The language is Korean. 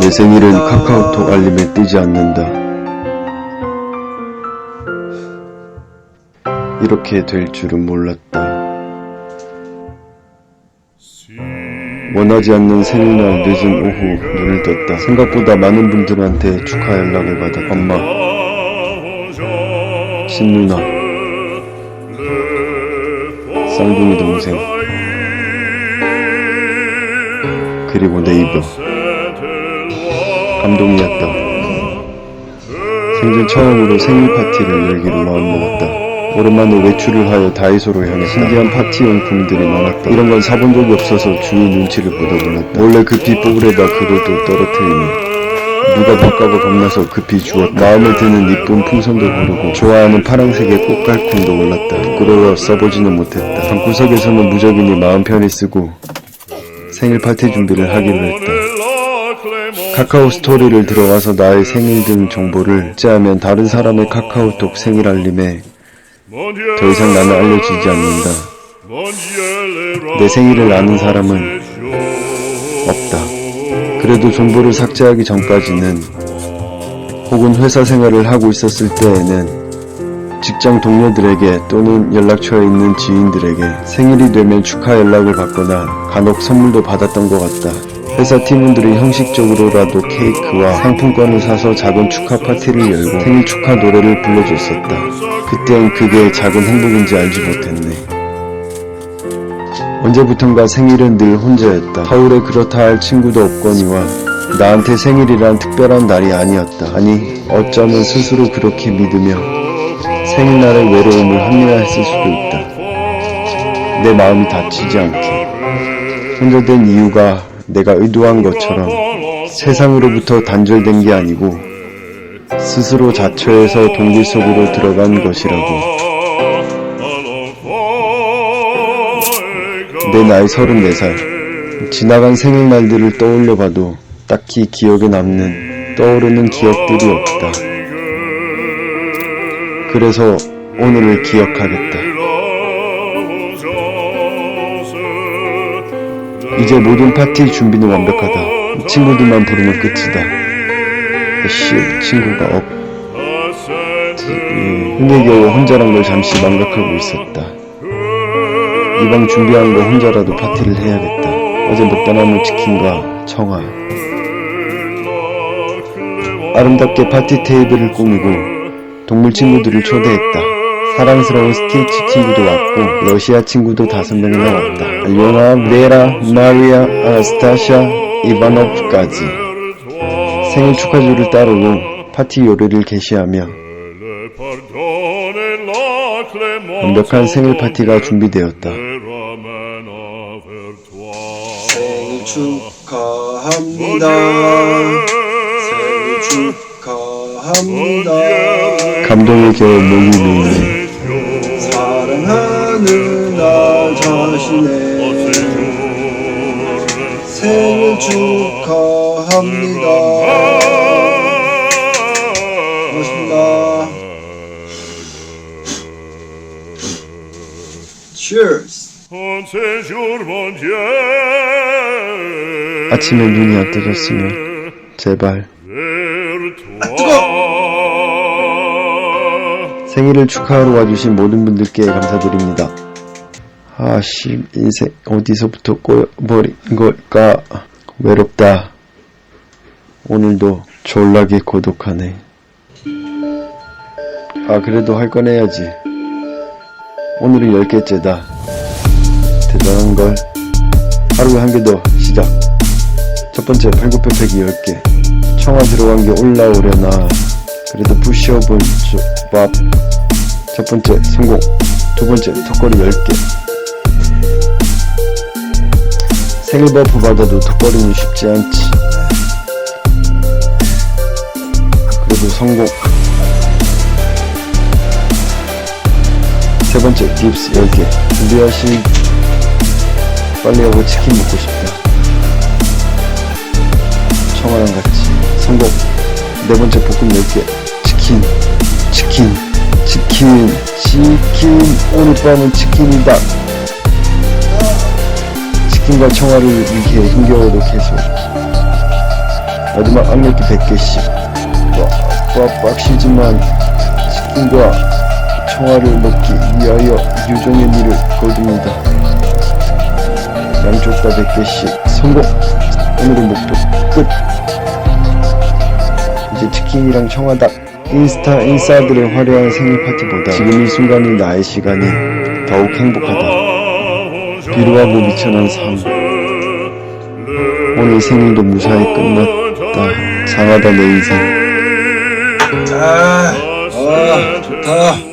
내 생일은 카카오톡 알림에 뜨지 않는다. 이렇게 될 줄은 몰랐다. 원하지 않는 생일날 늦은 오후 눈을 떴다. 생각보다 많은 분들한테 축하 연락을 받아 엄마, 신누나, 쌍둥이 동생, 그리고 네이버. 감동이었다. 생전 처음으로 생일 파티를 열기로 마음먹었다. 오랜만에 외출을 하여 다이소로 향해 신기한 파티 용품들이 많았다. 이런 건 사본 적이 없어서 주위 눈치를 보다 몰랐다. 몰래 급히 뽀글에다 그릇도 떨어뜨리니 누가 볼까봐 겁나서 급히 주었다. 마음에 드는 이쁜 풍선도 고르고 좋아하는 파란색의 꽃갈콘도 골랐다. 부끄러워 써보지는 못했다. 방구석에서는 무적이니 마음 편히 쓰고 생일 파티 준비를 하기로 했다. 카카오 스토리를 들어가서 나의 생일 등 정보를 째하면 다른 사람의 카카오톡 생일 알림에 더 이상 나는 알려지지 않는다. 내 생일을 아는 사람은 없다. 그래도 정보를 삭제하기 전까지는 혹은 회사 생활을 하고 있었을 때에는 직장 동료들에게 또는 연락처에 있는 지인들에게 생일이 되면 축하 연락을 받거나 간혹 선물도 받았던 것 같다. 회사 팀원들이 형식적으로라도 케이크와 상품권을 사서 작은 축하 파티를 열고 생일 축하 노래를 불러줬었다. 그땐 그게 작은 행복인지 알지 못했네. 언제부턴가 생일은 늘 혼자였다. 서울에 그렇다 할 친구도 없거니와 나한테 생일이란 특별한 날이 아니었다. 아니, 어쩌면 스스로 그렇게 믿으며 생일날의 외로움을 합리화했을 수도 있다. 내 마음이 다치지 않게. 혼자 된 이유가 내가 의도한 것처럼 세상으로부터 단절된 게 아니고 스스로 자처해서 동굴 속으로 들어간 것이라고. 내 나이 34살. 지나간 생일날들을 떠올려 봐도 딱히 기억에 남는 떠오르는 기억들이 없다. 그래서 오늘을 기억하겠다. 이제 모든 파티 준비는 완벽하다. 친구들만 부르면 끝이다. 씨, 친구가 없. 음, 흥에 겨워 혼자란 걸 잠시 망각하고 있었다. 이 방 준비한 거 혼자라도 파티를 해야겠다. 어제 먹다 남은 치킨과 청아. 아름답게 파티 테이블을 꾸미고 동물 친구들을 초대했다. 사랑스러운 스티치 친구도 왔고 러시아 친구도 다섯 명이나 왔다. 알요나, 레라, 마리아, 아나스타샤, 이바노프까지 생일 축하주를 따르고 파티 요리를 개시하며 완벽한 생일 파티가 준비되었다. 생일 축하합니다. 생일 축하합니다. 감동에 겨워 목이 메이네. 사랑하는 나 자신의 생일 축하합니다. 고맙습니다. Cheers. 아침에 눈이 안 떠졌으면 제발 Vers toi. 생일을 축하하러 와주신 모든 분들께 감사드립니다. 아씨 인생 어디서부터 꼬여버린 걸까 외롭다. 오늘도 졸라게 고독하네. 아 그래도 할 건 해야지. 오늘은 10개째다. 대단한걸. 하루에 한 개 더 시작. 첫 번째 팔굽혀펴기 10개. 청아 들어간 게 올라오려나. 그래도 푸시업은 밥. 첫 번째 성공. 두 번째 턱걸이 10개. 생일 버프 받아도 턱걸이는 쉽지 않지. 그래도 성공. 세 번째 딥스 10개. 준비하시. 빨리 하고 치킨 먹고 싶다. 청아랑 같이 성공. 네 번째 볶음 10개. 치킨, 치킨, 치킨, 치킨. 오늘 밤은 치킨이다. 치킨과 청아를 위해 힘겨워도 계속. 마지막 악력기 100개씩. 빡빡빡시지만 치킨과 청아를 먹기 위하여 유종의 미를 거둡니다. 양쪽 다 100개씩. 성공! 오늘의 목표 끝. 이제 치킨이랑 청아다 인스타 인싸들의 화려한 생일 파티보다 지금 이 순간이 나의 시간이 더욱 행복하다. 비루하고 미천한 삶. 오늘 생일도 무사히 끝났다. 장하다 내 인생. 아, 아, 좋다.